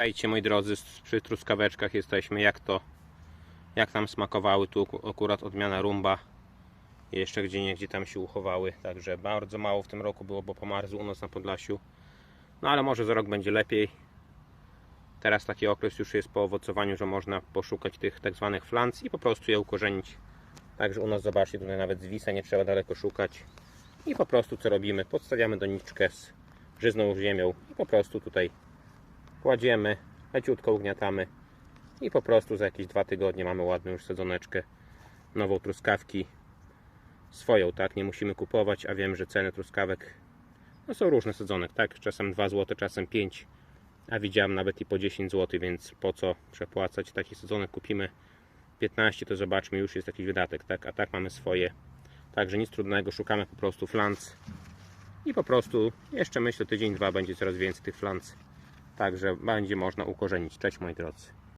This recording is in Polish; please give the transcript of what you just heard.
Dajcie moi drodzy, przy truskaweczkach jesteśmy, jak to, jak nam smakowały, tu aku- akurat odmiana rumba, jeszcze gdzie niegdzie tam się uchowały, także bardzo mało w tym roku było, bo pomarzł u nas na Podlasiu, no ale może za rok będzie lepiej, teraz taki okres już jest po owocowaniu, że można poszukać tych tak zwanych flanc i po prostu je ukorzenić, także u nas zobaczcie, tutaj nawet z wisa nie trzeba daleko szukać. I po prostu co robimy, podstawiamy doniczkę z żyzną ziemią i po prostu tutaj kładziemy, leciutko ugniatamy i po prostu za jakieś dwa tygodnie mamy ładną już sadzoneczkę nową truskawki. Swoją, tak, nie musimy kupować, a wiem, że ceny truskawek no są różne sadzonek, tak, czasem 2 zł, czasem 5 a widziałem nawet i po 10 zł, więc po co przepłacać? Taki sadzonek kupimy 15 to zobaczmy, już jest jakiś wydatek, tak, a tak mamy swoje. Także nic trudnego, szukamy po prostu flanc i po prostu jeszcze myślę tydzień, dwa będzie coraz więcej tych flanc Także będzie można ukorzenić. Cześć moi drodzy.